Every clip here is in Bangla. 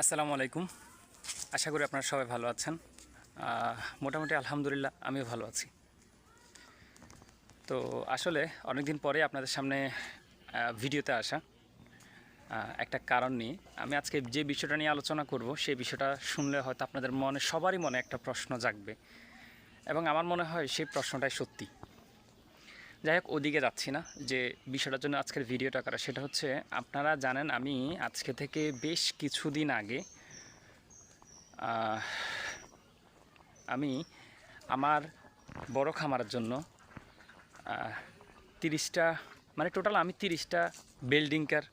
আসসালামু আলাইকুম। আশা করি আপনারা সবাই ভালো আছেন। মোটামুটি আলহামদুলিল্লাহ, আমিও ভালো আছি। তো আসলে অনেকদিন পরে আপনাদের সামনে ভিডিওতে আসা একটা কারণ নিয়ে। আমি আজকে যে বিষয়টা নিয়ে আলোচনা করব, সেই বিষয়টা শুনলে হয়তো আপনাদের মনে, সবারই মনে একটা প্রশ্ন জাগবে। এবং আমার মনে হয় সেই প্রশ্নটাই সত্যি। যাই হোক, ওদিকে যাচ্ছি না। যে বিষয়টার জন্য আজকের ভিডিওটা করা, সেটা হচ্ছে আপনারা জানেন আমি আজকে থেকে বেশ কিছুদিন আগে আমি আমার বড় খামারের জন্য তিরিশটা মানে টোটাল আমি তিরিশটা বেল্ডিংকার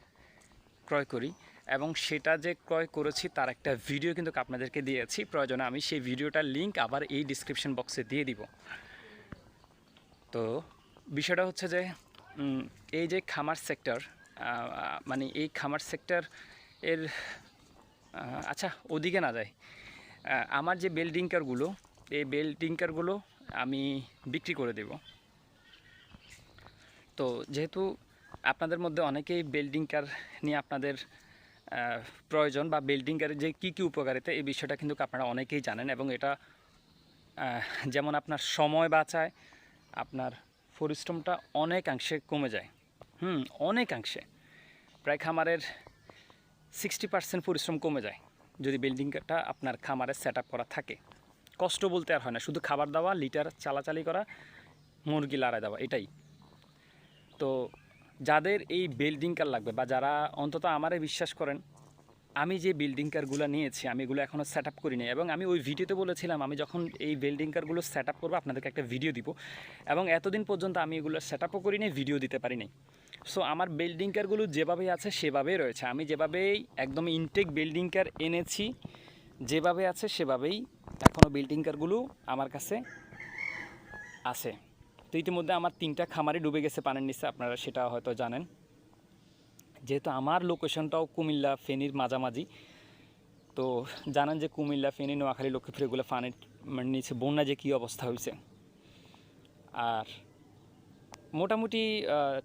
ক্রয় করি এবং সেটা যে ক্রয় করেছি তার একটা ভিডিও কিন্তু আপনাদেরকে দিয়েছি। প্রয়োজনে আমি সেই ভিডিওটার লিঙ্ক আবার এই ডিসক্রিপশন বক্সে দিয়ে দিব। তো বিষয়টা হচ্ছে যে এই যে খামার সেক্টর মানে এই খামার সেক্টর এর আচ্ছা ওদিকে না যায় আমার যে বেল্ডিংকারগুলো এই বেল্ডিংকারগুলো আমি বিক্রি করে দেব। তো যেহেতু আপনাদের মধ্যে অনেকেই বেল্ডিংকার নিয়ে আপনাদের প্রয়োজন বা বেল্ডিংকারের যে কী কী উপকারিতা, এই বিষয়টা কিন্তু আপনারা অনেকেই জানেন এবং এটা যেমন আপনার সময় বাঁচায়, আপনার পরিশ্রমটা অনেকাংশে কমে যায়। হুম, অনেকাংশে। প্রায় খামারের সিক্সটি পার্সেন্ট পরিশ্রম কমে যায়, যদি বিল্ডিংটা আপনার খামারে সেট করা থাকে। কষ্ট বলতে আর হয় না, শুধু খাবার দেওয়া লিটার চালাচালি করা, মুরগি লাড়ায় দেওয়া, এটাই। তো যাদের এই বিল্ডিং কার লাগবে বা যারা অন্তত আমারে বিশ্বাস করেন আমি যে বিল্ডিং কারগুলো নিয়েছি, আমি এগুলো এখনও সেট আপ করিনি এবং আমি ওই ভিডিওতে বলেছিলাম, আমি যখন এই বিল্ডিং কারগুলো সেট আপ করব, আপনাদেরকে একটা ভিডিও দিব। এবং এতদিন পর্যন্ত আমি এগুলো সেট আপও করিনি ভিডিও দিতে পারিনি। সো আমার বিল্ডিং কারগুলো যেভাবে আছে, সেভাবেই রয়েছে। আমি যেভাবেই একদম ইনটেক বিল্ডিং কার এনেছি, যেভাবে আছে, সেভাবেই এখনও বিল্ডিং কারগুলো আমার কাছে আছে। তো ইতিমধ্যে আমার তিনটা খামারে ডুবে গেছে পানির নিচে, আপনারা সেটা হয়তো জানেন। যেহেতু আমার লোকেশনটাও কুমিল্লা, ফেনীর মাঝামাঝি, তো জানেন যে কুমিল্লা, ফেনী, নোয়াখালী, লক্ষ্মীপুর এগুলো পানির মানে নিচে বন্যা যে কী অবস্থা হয়েছে। আর মোটামুটি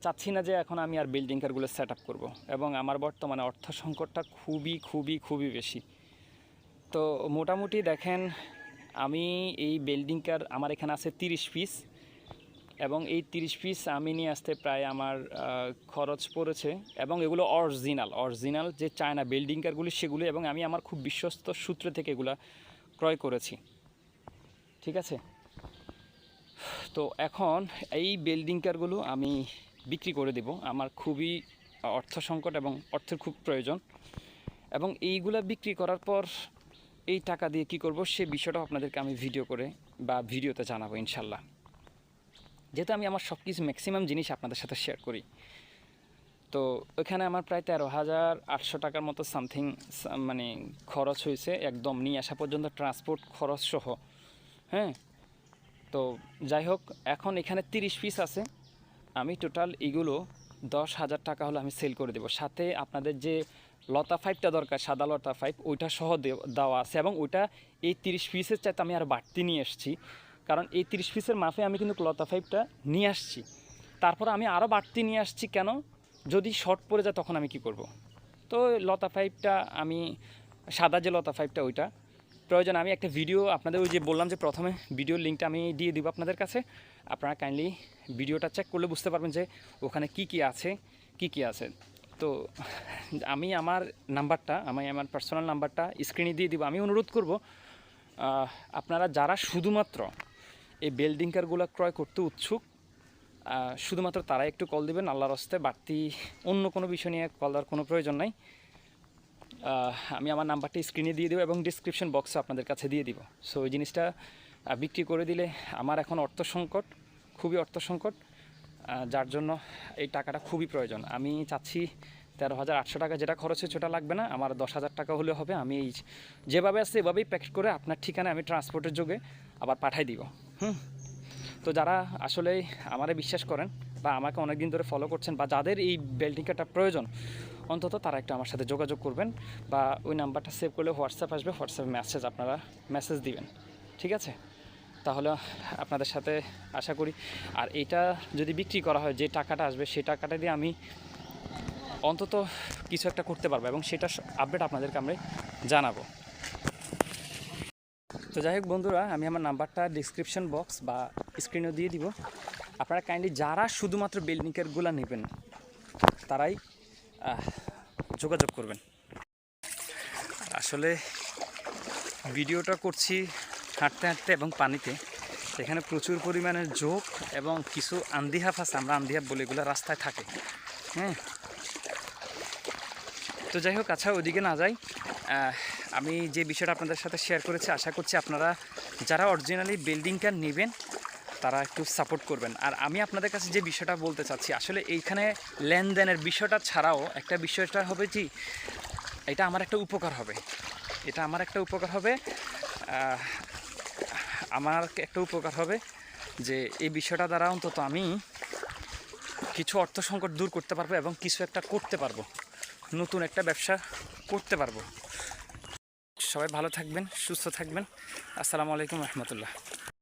চাচ্ছি না যে এখন আমি আর বিল্ডিং কারগুলো সেট আপ করব এবং আমার বর্তমানে অর্থ সংকটটা খুবই খুবই খুবই বেশি। তো মোটামুটি দেখেন, আমি এই বিল্ডিং কার, আমার এখানে আছে তিরিশ পিস এবং এই তিরিশ পিস আমি নিয়ে আসতে প্রায় আমার খরচ পড়েছে এবং এগুলো অরিজিনাল অরিজিনাল যে চায়না বিল্ডিং কারগুলি সেগুলি এবং আমি আমার খুব বিশ্বস্ত সূত্র থেকে এগুলো ক্রয় করেছি। ঠিক আছে? তো এখন এই বিল্ডিং কারগুলো আমি বিক্রি করে দেব। আমার খুবই অর্থ সংকট এবং অর্থের খুব প্রয়োজন। এবং এইগুলা বিক্রি করার পর এই টাকা দিয়ে কি করব সে বিষয়টাও আপনাদেরকে আমি ভিডিও করে বা ভিডিওতে জানাব ইনশাল্লাহ। যেহেতু আমি আমার সব কিছু ম্যাক্সিমাম জিনিস আপনাদের সাথে শেয়ার করি। তো ওখানে আমার প্রায় তেরো হাজার আটশো টাকার মতো সামথিং মানে খরচ হয়েছে একদম নিয়ে আসা পর্যন্ত ট্রান্সপোর্ট খরচ সহ হ্যাঁ? তো যাই হোক, এখন এখানে তিরিশ পিস আছে। আমি টোটাল এগুলো দশ হাজার টাকা হলে আমি সেল করে দেবো। সাথে আপনাদের যে লতা ফাইভটা দরকার, সাদা লতা ফাইভ ওইটা সহ দেওয়া আছে এবং ওইটা এই তিরিশ পিসের চাইতে আমি আর বাড়তি নিয়ে এসেছি। কারণ এই তিরিশ পিসের মাফে আমি কিন্তু লতা ফাইভটা নিয়ে আসছি। তারপর আমি আরও বাড়তি নিয়ে আসছি কেন? যদি শর্ট পড়ে যায় তখন আমি কি করব? তো লতা ফাইভটা আমি, সাদা যে লতা ফাইভটা ওইটা, প্রয়োজন আমি একটা ভিডিও আপনাদের ওই যে বললাম যে প্রথমে ভিডিওর লিঙ্কটা আমি দিয়ে দিব আপনাদের কাছে। আপনারা কাইন্ডলি ভিডিওটা চেক করলে বুঝতে পারবেন যে ওখানে কি কি আছে, কি কি আছে। তো আমি আমার নাম্বারটা, আমি আমার পার্সোনাল নাম্বারটা স্ক্রিনে দিয়ে দিব। আমি অনুরোধ করব আপনারা যারা শুধুমাত্র এই বিল্ডিং কারগুলো ক্রয় করতে উৎসুক। শুধুমাত্র তারাই একটু কল দিবেন, আল্লাহর হস্তে বাড়তি অন্য কোনো বিষয় নিয়ে কল দেওয়ার কোনো প্রয়োজন নাই। আমি আমার নাম্বারটি স্ক্রিনে দিয়ে দেবো এবং ডিসক্রিপশন বক্সে আপনাদের কাছে দিয়ে দিব। সো ওই জিনিসটা বিক্রি করে দিলে আমার এখন অর্থ সংকট, খুবই অর্থ সংকট। যার জন্য এই টাকাটা খুবই প্রয়োজন। আমি চাচ্ছি তেরো হাজার আটশো টাকা যেটা খরচ হচ্ছে ওটা লাগবে না, আমার দশ হাজার টাকা হলে হবে, আমি এই যেভাবে আসছে এভাবেই প্যাকেট করে আপনার ঠিকানায় আমি ট্রান্সপোর্টের যোগে আবার পাঠাই দিব, হুম? তো যারা আসলে আমারে বিশ্বাস করেন বা আমাকে অনেক দিন ধরে ফলো করছেন বা যাদের এই বেল্টিং কার্ডটা প্রয়োজন, অন্তত তারা একটু আমার সাথে যোগাযোগ করবেন বা ওই নাম্বারটা সেভ করলে হোয়াটসঅ্যাপ আসবে, হোয়াটসঅ্যাপে মেসেজ আপনারা মেসেজ দিবেন, ঠিক আছে? তাহলে আপনাদের সাথে আশা করি, আর এটা যদি বিক্রি করা হয়, যে টাকাটা আসবে সেই টাকাটা দিয়ে আমি অন্তত কিছু একটা করতে পারব এবং সেটা আপডেট আপনাদেরকে আমরা জানাব। তো যাই হোক বন্ধুরা, আমি আমার নাম্বারটা ডিসক্রিপশন বক্স বা স্ক্রিনেও দিয়ে দিব। আপনারা কাইন্ডলি যারা শুধুমাত্র বিল্ডিংয়েরগুলো নেবেন, তারাই যোগাযোগ করবেন। আসলে ভিডিওটা করছি হাঁটতে হাঁটতে এবং পানিতে। সেখানে প্রচুর পরিমাণে জোক এবং কিছু আন্দিহাফ আছে, আমরা আন্দিহাফ বলে এগুলো রাস্তায় থাকে। হ্যাঁ তো যাই হোক আচ্ছা ওইদিকে না যাই। আমি যে বিষয়টা আপনাদের সাথে শেয়ার করেছি, আশা করছি আপনারা যারা অরিজিনালি বিল্ডিংটা নেবেন, তারা একটু সাপোর্ট করবেন। আর আমি আপনাদের কাছে যে বিষয়টা বলতে চাচ্ছি, আসলে এইখানে লেনদেনের বিষয়টা ছাড়াও একটা বিষয়টা হবে কি, এটা আমার একটা উপকার হবে। এটা আমার একটা উপকার হবে আমার একটা উপকার হবে যে এই বিষয়টা দ্বারা অন্তত আমি কিছু অর্থ সংকট দূর করতে পারব এবং কিছু একটা করতে পারব। নতুন একটা ব্যবসা করতে পারব। সবাই ভালো থাকবেন সুস্থ থাকবেন। আসসালামু আলাইকুম রহমতুল্লাহ।